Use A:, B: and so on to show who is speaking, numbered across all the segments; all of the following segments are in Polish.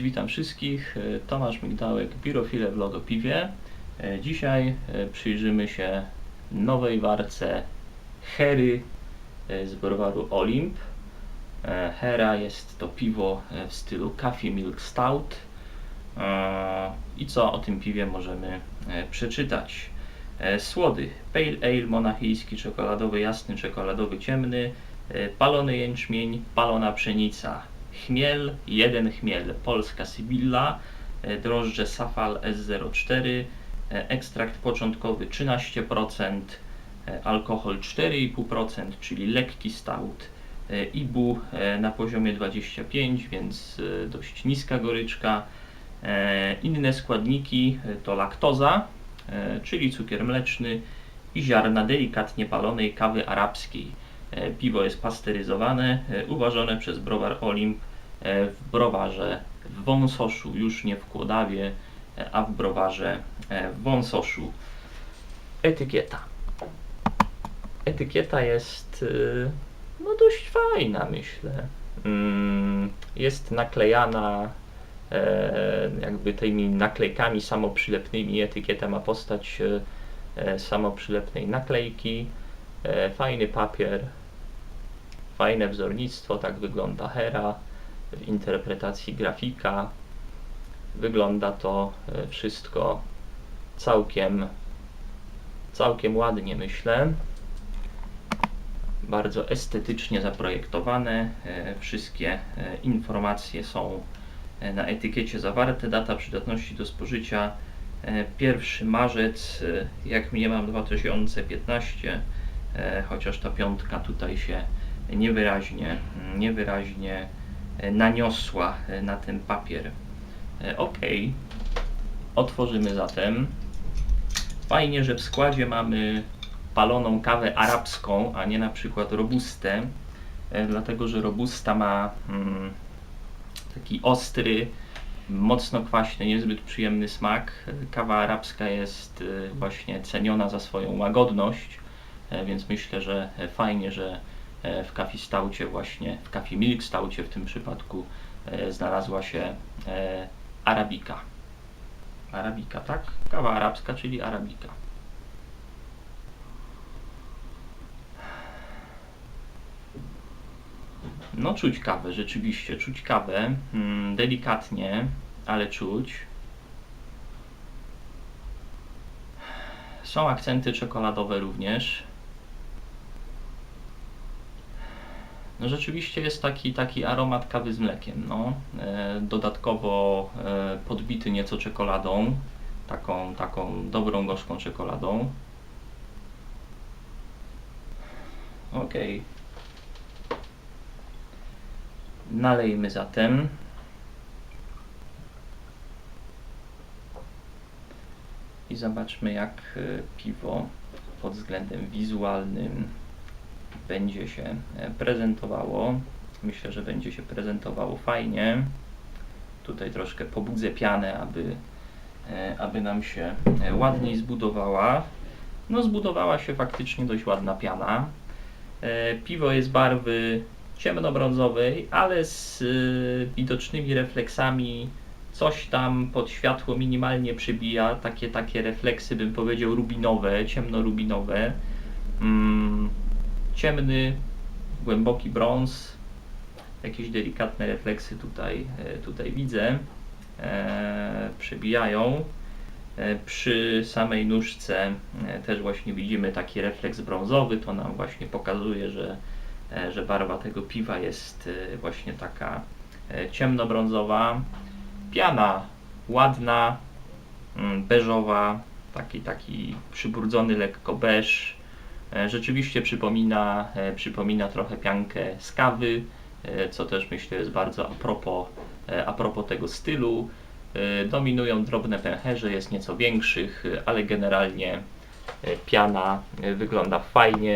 A: Cześć, witam wszystkich. E, Tomasz Migdałek, Birofile Vlog o piwie. E, Dzisiaj e, przyjrzymy się nowej warce Hery z browaru Olimp. Hera jest to piwo w stylu Coffee Milk Stout. I co o tym piwie możemy przeczytać? Słody. Pale Ale monachijski, czekoladowy, jasny, czekoladowy, ciemny. Palony jęczmień, palona pszenica. Chmiel, jeden chmiel, polska Sybilla, e, drożdże Safal S04, e, ekstrakt początkowy 13%, e, alkohol 4,5%, czyli lekki stout, IBU na poziomie 25, więc dość niska goryczka. Inne składniki to laktoza, czyli cukier mleczny i ziarna delikatnie palonej kawy arabskiej. E, Piwo jest pasteryzowane, e, uważone przez browar Olimp e, w browarze w Wąsoszu, już nie w Kłodawie, a w browarze w Wąsoszu. Etykieta. Etykieta jest no dość fajna, myślę. Mm, Jest naklejana jakby tymi naklejkami samoprzylepnymi. Etykieta ma postać samoprzylepnej naklejki. Fajny papier, fajne wzornictwo, tak wygląda Hera w interpretacji grafika. Wygląda to e, wszystko całkiem, całkiem ładnie, myślę. Bardzo estetycznie zaprojektowane. E, Wszystkie e, informacje są na etykiecie zawarte. Data przydatności do spożycia e, 1 marzec, jak mniemam 2015, e, chociaż ta piątka tutaj się niewyraźnie, niewyraźnie e, naniosła e, na ten papier. E, Ok, otworzymy zatem. Fajnie, że w składzie mamy paloną kawę arabską, a nie na przykład robustę, dlatego że robusta ma mm, taki ostry, mocno kwaśny, niezbyt przyjemny smak. Kawa arabska jest właśnie ceniona za swoją łagodność, więc myślę, że fajnie, że w kafi staucie właśnie, w kafi milk staucie w tym przypadku e, znalazła się e, arabika. Arabika, tak? Kawa arabska, czyli arabika. No czuć kawę, rzeczywiście, czuć kawę, mm, delikatnie, ale czuć. Są akcenty czekoladowe również. No rzeczywiście jest taki, taki aromat kawy z mlekiem, no. E, dodatkowo e, podbity nieco czekoladą, taką, taką dobrą, gorzką czekoladą. Okej. Nalejmy zatem. I zobaczmy, jak e, piwo pod względem wizualnym będzie się e, prezentowało. Myślę, że będzie się prezentowało fajnie. Tutaj troszkę pobudzę pianę, aby, e, aby nam się e, ładniej zbudowała. No, zbudowała się faktycznie dość ładna piana. Piwo jest barwy ciemnobrązowej, ale z widocznymi refleksami coś tam pod światło minimalnie przybija, takie, takie refleksy bym powiedział rubinowe, ciemnorubinowe. Mm, ciemny, głęboki brąz, jakieś delikatne refleksy tutaj, e, tutaj widzę, e, przebijają. E, Przy samej nóżce też właśnie widzimy taki refleks brązowy, to nam właśnie pokazuje, że, że barwa tego piwa jest właśnie taka ciemnobrązowa. Piana ładna, mm, beżowa, taki, taki przybrudzony lekko beż. E, Rzeczywiście przypomina, e, przypomina trochę piankę z kawy, e, co też myślę jest bardzo a propos, a propos tego stylu. Dominują drobne pęcherze, jest nieco większych, ale generalnie piana wygląda fajnie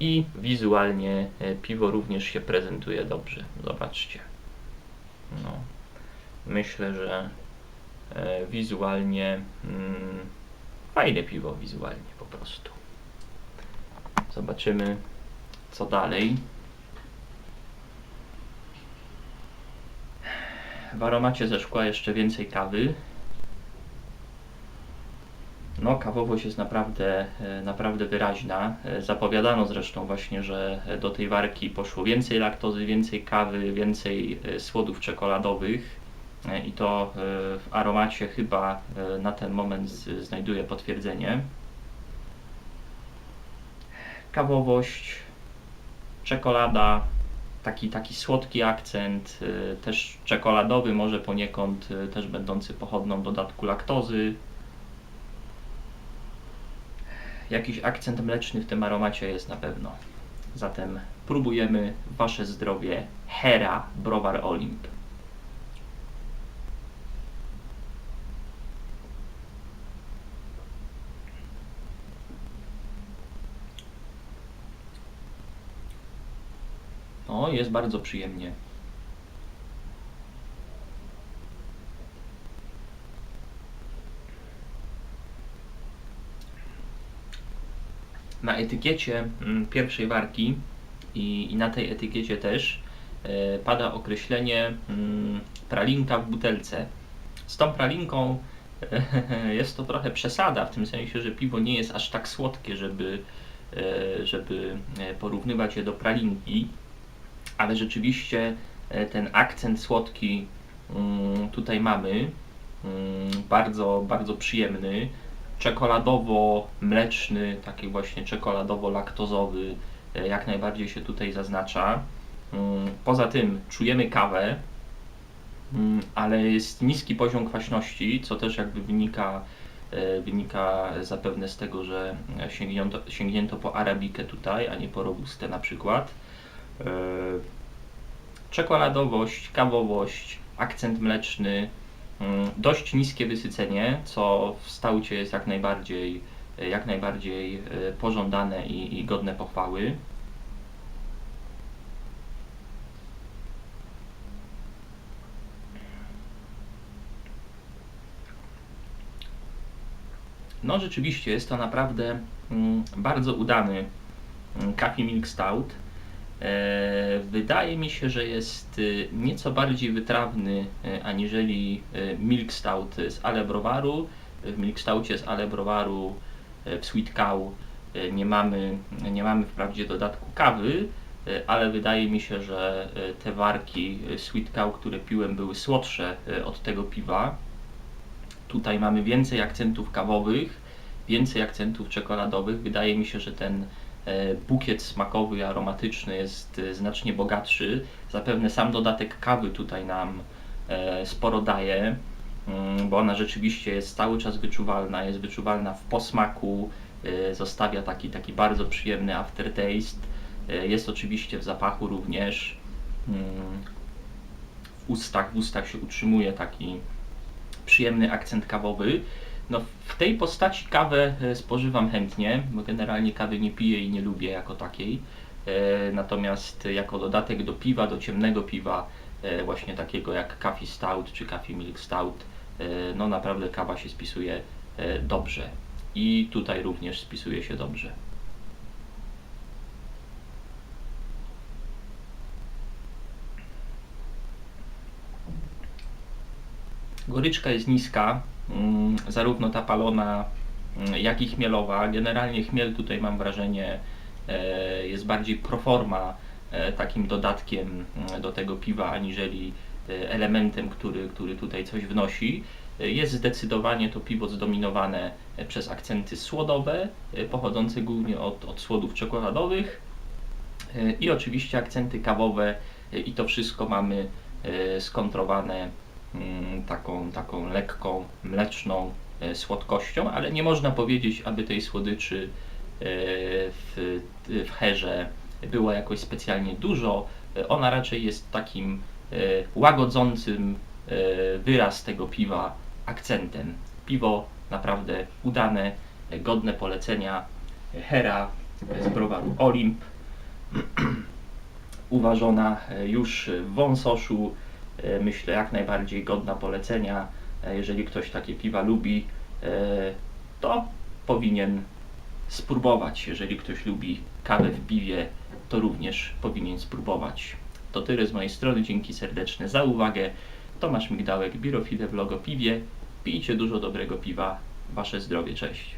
A: i wizualnie piwo również się prezentuje dobrze. Zobaczcie. No. Myślę, że wizualnie mm, fajne piwo wizualnie po prostu. Zobaczymy co dalej. W aromacie ze szkła jeszcze więcej kawy. No, kawowość jest naprawdę, e, naprawdę wyraźna. E, Zapowiadano zresztą właśnie, że do tej warki poszło więcej laktozy, więcej kawy, więcej e, słodów czekoladowych. E, I to e, w aromacie chyba e, na ten moment znajduje potwierdzenie. Kawowość, czekolada, taki, taki słodki akcent, y, też czekoladowy, może poniekąd y, też będący pochodną dodatku laktozy. Jakiś akcent mleczny w tym aromacie jest na pewno. Zatem próbujemy Wasze zdrowie Hera Browar Olimp. O, jest bardzo przyjemnie. Na etykiecie mm, pierwszej warki i, i na tej etykiecie też e, pada określenie mm, pralinka w butelce. Z tą pralinką e, jest to trochę przesada, w tym sensie, że piwo nie jest aż tak słodkie, żeby, e, żeby porównywać je do pralinki ale rzeczywiście e, ten akcent słodki mm, tutaj mamy, mm, bardzo, bardzo przyjemny, czekoladowo-mleczny, taki właśnie czekoladowo-laktozowy, e, jak najbardziej się tutaj zaznacza. Mm, Poza tym czujemy kawę, ale jest niski poziom kwaśności, co też jakby wynika, e, wynika zapewne z tego, że sięgnięto, sięgnięto po arabikę tutaj, a nie po robustę na przykład. E, czekoladowość, kawowość, akcent mleczny, mm, dość niskie wysycenie, co w staucie jest jak najbardziej, jak najbardziej e, pożądane i, i godne pochwały. No rzeczywiście jest to naprawdę mm, bardzo udany mm, Coffee Milk Stout. E, Wydaje mi się, że jest y, nieco bardziej wytrawny y, aniżeli Milk Stout z Ale Browaru. W Milk Stoucie z Ale Browaru y, w Sweet Cow nie mamy, nie mamy wprawdzie dodatku kawy, ale wydaje mi się, że te warki Sweet Cow, które piłem, były słodsze od tego piwa. Tutaj mamy więcej akcentów kawowych, więcej akcentów czekoladowych. Wydaje mi się, że ten e, bukiet smakowy aromatyczny jest e, znacznie bogatszy. Zapewne sam dodatek kawy tutaj nam e, sporo daje, mm, bo ona rzeczywiście jest cały czas wyczuwalna, jest wyczuwalna w posmaku, e, zostawia taki, taki bardzo przyjemny aftertaste. E, Jest oczywiście w zapachu również. Mm, W ustach, w ustach się utrzymuje taki przyjemny akcent kawowy. No, w tej postaci kawę e, spożywam chętnie, bo generalnie kawy nie piję i nie lubię jako takiej. E, Natomiast jako dodatek do piwa, do ciemnego piwa, e, właśnie takiego jak Coffee Stout czy Coffee Milk Stout, no naprawdę kawa się spisuje dobrze. I tutaj również spisuje się dobrze. Goryczka jest niska, zarówno ta palona, mm, jak i chmielowa. Generalnie chmiel tutaj mam wrażenie e, jest bardziej proforma e, takim dodatkiem mm, do tego piwa, aniżeli e, elementem, który, który tutaj coś wnosi. Jest zdecydowanie to piwo zdominowane przez akcenty słodowe, pochodzące głównie od, od słodów czekoladowych i oczywiście akcenty kawowe i to wszystko mamy skontrowane mm, taką, taką lekką, mleczną e, słodkością, ale nie można powiedzieć, aby tej słodyczy e, w, w herze było jakoś specjalnie dużo. E, Ona raczej jest takim łagodzącym wyraz tego piwa akcentem. Piwo naprawdę udane, godne polecenia. Hera z browaru Olimp uważona już w wąsoszu, myślę jak najbardziej godna polecenia. E, Jeżeli ktoś takie piwa lubi, e, to powinien spróbować. Jeżeli ktoś lubi kawę w piwie, to również powinien spróbować. To tyle z mojej strony. Dzięki serdeczne za uwagę. Tomasz Migdałek, Birofile Vlog o piwie. Pijcie dużo dobrego piwa. Wasze zdrowie, cześć.